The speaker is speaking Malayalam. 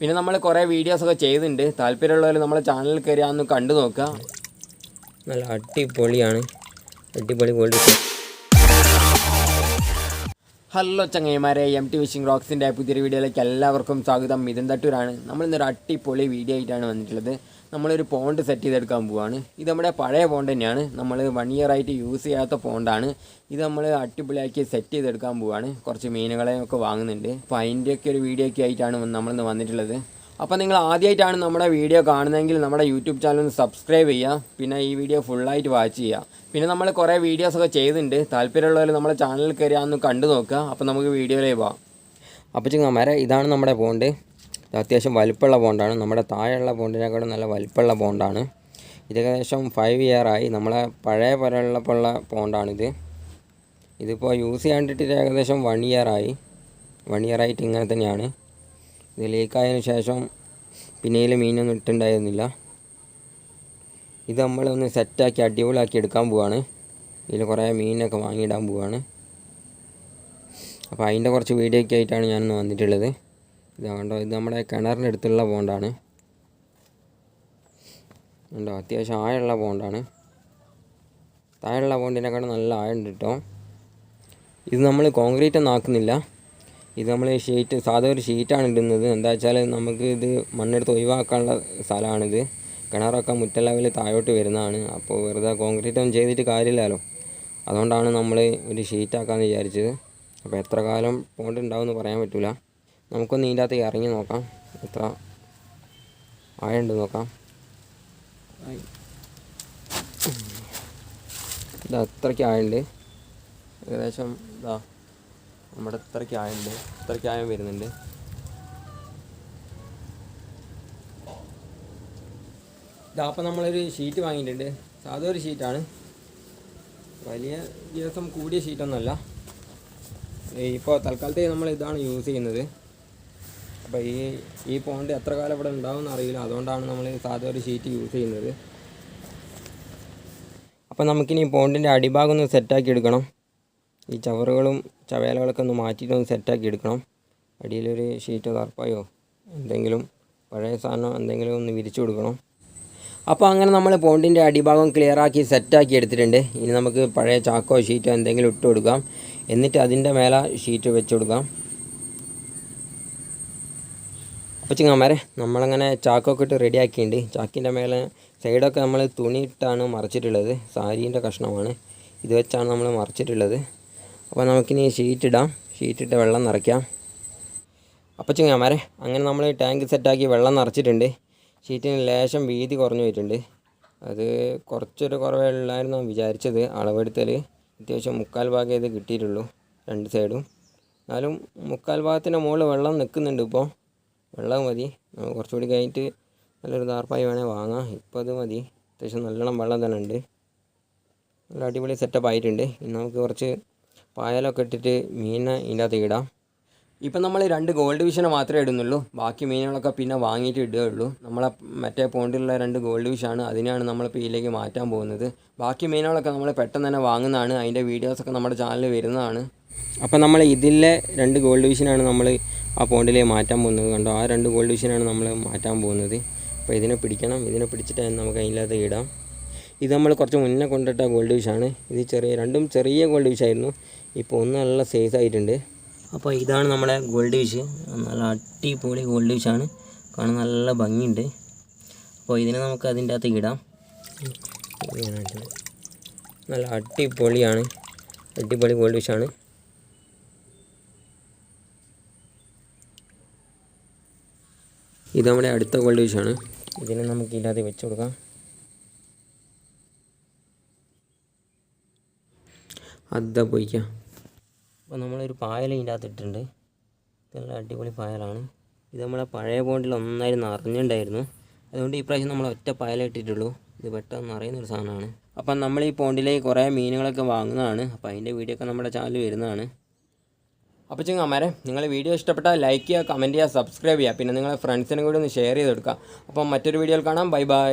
പിന്നെ നമ്മൾ കുറേ വീഡിയോസൊക്കെ ചെയ്തിട്ടുണ്ട് താല്പര്യമുള്ളവർ നമ്മളെ ചാനൽ കയറി അതൊന്ന് കണ്ടു നോക്കുക നല്ല അടിപൊളിയാണ്. അടിപൊളി ഗോൾഡ് ഹലോ ചങ്ങൈമാരെ എം ടി വിഷിംഗ് റോക്സിന്റെ പുതിയൊരു വീഡിയോയിലേക്ക് എല്ലാവർക്കും സ്വാഗതം. മിഥുൻ തട്ടൂരാണ് നമ്മളിന്നൊരു അടിപൊളി വീഡിയോ ആയിട്ടാണ് വന്നിട്ടുള്ളത്. നമ്മളൊരു പോണ്ട് സെറ്റ് ചെയ്തെടുക്കാൻ പോവാണ്. ഇത് നമ്മുടെ പഴയ പോണ്ട് തന്നെയാണ്. നമ്മൾ വൺ ഇയർ ആയിട്ട് യൂസ് ചെയ്യാത്ത പോണ്ടാണ് ഇത് നമ്മൾ അടിപൊളിയാക്കി സെറ്റ് ചെയ്തെടുക്കാൻ പോവാണ്. കുറച്ച് മീനുകളെയൊക്കെ വാങ്ങുന്നുണ്ട്. അപ്പോൾ അതിന്റെയൊക്കെ ഒരു വീഡിയോ ഒക്കെ ആയിട്ടാണ് നമ്മളിന്ന് വന്നിട്ടുള്ളത്. അപ്പോൾ നിങ്ങൾ ആദ്യമായിട്ടാണ് നമ്മുടെ വീഡിയോ കാണുന്നതെങ്കിൽ നമ്മുടെ യൂട്യൂബ് ചാനൽ ഒന്ന് സബ്സ്ക്രൈബ് ചെയ്യുക. പിന്നെ ഈ വീഡിയോ ഫുള്ളായിട്ട് വാച്ച് ചെയ്യുക. പിന്നെ നമ്മൾ കുറേ വീഡിയോസൊക്കെ ചെയ്തിട്ടുണ്ട്. താല്പര്യമുള്ളവർ നമ്മുടെ ചാനലിൽ കയറി അതൊന്ന് കണ്ടു നോക്കുക. അപ്പോൾ നമുക്ക് വീഡിയോയിലേ പോവാം. അപ്പോൾ ചിങ്ങമാരെ ഇതാണ് നമ്മുടെ പോണ്ട് അത്യാവശ്യം വലുപ്പമുള്ള ബോണ്ടാണ്. നമ്മുടെ താഴെയുള്ള ബോണ്ടിനേക്കാളും നല്ല വലുപ്പമുള്ള ബോണ്ടാണ്. ഇത് ഏകദേശം ഫൈവ് ഇയർ ആയി. നമ്മളെ പഴയ പോലെയുള്ളപ്പോഴുള്ള ബോണ്ടാണിത് ഇതിപ്പോൾ യൂസ് ചെയ്യാണ്ടിട്ട് ഏകദേശം വൺ ഇയർ ആയി. വൺ ഇയർ ആയിട്ട് ഇങ്ങനെ തന്നെയാണ്. ഇത് ലീക്കായതിനു ശേഷം പിന്നെ ഇതിൽ മീനൊന്നും ഇട്ടുണ്ടായിരുന്നില്ല ഇത് നമ്മളൊന്ന് സെറ്റാക്കി അടിപൊളിയാക്കി എടുക്കാൻ പോവാണ്. ഇതിൽ കുറേ മീനൊക്കെ വാങ്ങിയിടാൻ പോവാണ്. അപ്പോൾ അതിന്റെ കുറച്ച് വീഡിയോ ഒക്കെ ആയിട്ടാണ് ഞാൻ വന്നിട്ടുള്ളത്. ഇത് കണ്ടോ ഇത് നമ്മുടെ കിണറിന്റെ അടുത്തുള്ള പോണ്ടാണ് ഉണ്ടോ അത്യാവശ്യം ആഴമുള്ള പോണ്ടാണ് താഴെയുള്ള പോണ്ടിനെക്കാളും നല്ല ആഴമുണ്ട് കേട്ടോ. ഇത് നമ്മൾ കോൺക്രീറ്റ് ഒന്നും ആക്കുന്നില്ല. ഇത് നമ്മൾ ഷീറ്റ് സാധാ ഒരു ഷീറ്റാണ് ഇടുന്നത്. എന്താ വെച്ചാൽ നമുക്ക് ഇത് മണ്ണെടുത്ത് ഒഴിവാക്കാനുള്ള സ്ഥലമാണിത്. കിണറൊക്കെ മുറ്റ ലെവലിൽ താഴോട്ട് വരുന്നതാണ്. അപ്പോൾ വെറുതെ കോൺക്രീറ്റ് ഒന്നും ചെയ്തിട്ട് കാര്യമില്ലല്ലോ. അതുകൊണ്ടാണ് നമ്മൾ ഒരു ഷീറ്റാക്കാമെന്ന് വിചാരിച്ചത്. അപ്പോൾ എത്ര കാലം പോണ്ടുണ്ടാവും ഉണ്ടാവുമെന്ന് പറയാൻ പറ്റില്ല നമുക്കൊന്ന് ഇതിന്റെ അകത്ത് ഇറങ്ങി നോക്കാം. എത്ര ആയുണ്ട് നോക്കാം. ഇത് അത്രയ്ക്ക് ആയുണ്ട്. ഏകദേശം ഇതാ നമ്മുടെ ഇത്രയ്ക്ക് ആയുണ്ട്. ഇത്രയ്ക്ക് ആയം വരുന്നുണ്ട്. ഇതാ അപ്പം നമ്മളൊരു ഷീറ്റ് വാങ്ങിയിട്ടുണ്ട്. സാധാ ഒരു ഷീറ്റാണ്. വലിയ ദിവസം കൂടിയ ഷീറ്റൊന്നുമല്ല. ഇപ്പോൾ തൽക്കാലത്തേക്ക് നമ്മൾ ഇതാണ് യൂസ് ചെയ്യുന്നത്. അപ്പോൾ ഈ ഈ പോണ്ട് എത്ര കാലം ഇവിടെ ഉണ്ടാവുമെന്ന് അറിയില്ല. അതുകൊണ്ടാണ് നമ്മൾ സാധാ ഒരു ഷീറ്റ് യൂസ് ചെയ്യുന്നത്. അപ്പോൾ നമുക്കിനി ഈ പോണ്ടിന്റെ അടിഭാഗം ഒന്ന് സെറ്റാക്കി എടുക്കണം. ഈ ചവറുകളും ചവേലകളൊക്കെ ഒന്ന് മാറ്റിയിട്ട് ഒന്ന് സെറ്റാക്കി എടുക്കണം. അടിയിലൊരു ഷീറ്റ് തർപ്പായോ എന്തെങ്കിലും പഴയ സാധനം എന്തെങ്കിലും ഒന്ന് വിരിച്ചു കൊടുക്കണം. അപ്പോൾ അങ്ങനെ നമ്മൾ പോണ്ടിന്റെ അടിഭാഗം ക്ലിയർ ആക്കി സെറ്റാക്കി എടുത്തിട്ടുണ്ട്. ഇനി നമുക്ക് പഴയ ചാക്കോ ഷീറ്റോ എന്തെങ്കിലും ഇട്ട് കൊടുക്കാം. എന്നിട്ട് അതിന്റെ മേലെ ഷീറ്റ് വെച്ച് കൊടുക്കാം. അപ്പോൾ ചിങ്ങന്മാരെ നമ്മളങ്ങനെ ചാക്കൊക്കെ ഇട്ട് റെഡിയാക്കിയിട്ടുണ്ട് ചാക്കിന്റെ മേലെ സൈഡൊക്കെ നമ്മൾ തുണിയിട്ടാണ് മറിച്ചിട്ടുള്ളത്. സാരീന്റെ കഷ്ണമാണ്. ഇത് വെച്ചാണ് നമ്മൾ മറിച്ചിട്ടുള്ളത്. അപ്പോൾ നമുക്കിനി ഷീറ്റ് ഇടാം. ഷീറ്റ് ഇട്ട് വെള്ളം നിറയ്ക്കാം. അപ്പോൾ ചിങ്ങന്മാരെ അങ്ങനെ നമ്മൾ ടാങ്ക് സെറ്റാക്കി വെള്ളം നിറച്ചിട്ടുണ്ട്. ഷീറ്റിന് ലേശം വീതി കുറഞ്ഞു പോയിട്ടുണ്ട്. അത് കുറച്ചൊരു കുറവേ ഉള്ളായിരുന്നു വിചാരിച്ചത്. അളവെടുത്തൽ അത്യാവശ്യം മുക്കാൽ ഭാഗം ഇത് കിട്ടിയിട്ടുള്ളൂ രണ്ട് സൈഡും എന്നാലും മുക്കാൽ ഭാഗത്തിന്റെ മുകളിൽ വെള്ളം നിൽക്കുന്നുണ്ട് ഇപ്പോൾ വെള്ളം മതി. കുറച്ചുകൂടി കഴിഞ്ഞിട്ട് നല്ലൊരു താർപ്പായി വേണേൽ വാങ്ങാം. ഇപ്പോൾ അത് മതി. അത്യാവശ്യം നല്ലോണം വെള്ളം തന്നെ ഉണ്ട്. നല്ല അടിപൊളി സെറ്റപ്പ് ആയിട്ടുണ്ട്. ഇനി നമുക്ക് കുറച്ച് പായലൊക്കെ ഇട്ടിട്ട് മീനിനെ ഇതിന്റെ അകത്ത് ഇടാം. ഇപ്പം നമ്മൾ രണ്ട് ഗോൾഡ് വിഷനെ മാത്രമേ ഇടുന്നുള്ളൂ. ബാക്കി മീനുകളൊക്കെ പിന്നെ വാങ്ങിയിട്ട് ഇടുകയുള്ളൂ. നമ്മളെ മറ്റേ പോണ്ടിലുള്ള രണ്ട് ഗോൾഡ് വിഷാണ് അതിനെയാണ് നമ്മളിപ്പോൾ ഇതിലേക്ക് മാറ്റാൻ പോകുന്നത്. ബാക്കി മീനുകളൊക്കെ നമ്മൾ പെട്ടെന്ന് തന്നെ വാങ്ങുന്നതാണ്. അതിന്റെ വീഡിയോസൊക്കെ നമ്മുടെ ചാനലിൽ വരുന്നതാണ്. അപ്പോൾ നമ്മൾ ഇതിലെ രണ്ട് ഗോൾഡ് വിഷനാണ് നമ്മൾ ആ പോണ്ടിലേക്ക് മാറ്റാൻ പോകുന്നത് കണ്ടോ? ആ രണ്ട് ഗോൾഡ് ഡിവിഷനാണ് നമ്മൾ മാറ്റാൻ പോകുന്നത്. അപ്പോൾ ഇതിനെ പിടിക്കണം ഇതിനെ പിടിച്ചിട്ട് നമുക്ക് അതിനകത്ത് ഇടാം. ഇത് നമ്മൾ കുറച്ച് മുന്നേ കൊണ്ടിട്ട ഗോൾഡ് ഡിവിഷാണ് ഇത് ചെറിയ രണ്ടും ചെറിയ ഗോൾഡ് ഡിവിഷായിരുന്നു ഇപ്പോൾ ഒന്ന് നല്ല സേഫ് ആയിട്ടുണ്ട്. അപ്പോൾ ഇതാണ് നമ്മുടെ ഗോൾഡ് ഡിവിഷ് നല്ല അടിപൊളി ഗോൾഡ് ഡിവിഷാണ് കാണാൻ നല്ല ഭംഗിയുണ്ട്. അപ്പോൾ ഇതിനെ നമുക്ക് അതിന്റെ അകത്തേക്ക് ഇടാം. നല്ല അടിപൊളിയാണ്. അടിപൊളി ഗോൾഡ് വിഷാണ് ഇത് നമ്മുടെ അടുത്ത ഗോൾഡ് ഫിഷാണ് ഇതിനെ നമുക്ക് ഇല്ലാതെ വെച്ച് കൊടുക്കാം. അതാ പോയിക്കാം. അപ്പോൾ നമ്മളൊരു പായൽ ഇതിന്റെ അകത്ത് ഇട്ടിട്ടുണ്ട്. നല്ല അടിപൊളി പായലാണ്. ഇത് നമ്മളെ പഴയ ബോണ്ടിൽ ഒന്നായി നിറഞ്ഞിട്ടുണ്ടായിരുന്നു. അതുകൊണ്ട് ഈ പ്രാവശ്യം നമ്മൾ ഒറ്റ പായലേ ഇട്ടിട്ടുള്ളൂ. ഇത് പെട്ടെന്ന് അറിയുന്നൊരു ഒരു സാധനമാണ്. അപ്പം നമ്മൾ ഈ പോണ്ടിലേക്ക് കുറേ മീനുകളൊക്കെ വാങ്ങുന്നതാണ്. അപ്പോൾ അതിന്റെ വീഡിയോ ഒക്കെ നമ്മുടെ ചാനൽ വരുന്നതാണ്. അപ്പോൾ ചിങ്ങന്മാരെ നിങ്ങൾ വീഡിയോ ഇഷ്ടപ്പെട്ടാൽ ലൈക്ക് ചെയ്യുക കമന്റ് ചെയ്യുക സബ്സ്ക്രൈബ് ചെയ്യുക. പിന്നെ നിങ്ങളെ ഫ്രണ്ട്സിനും കൂടി ഒന്ന് ഷെയർ ചെയ്ത് കൊടുക്കുക. അപ്പം മറ്റൊരു വീഡിയോയിൽ കാണാം. Bye bye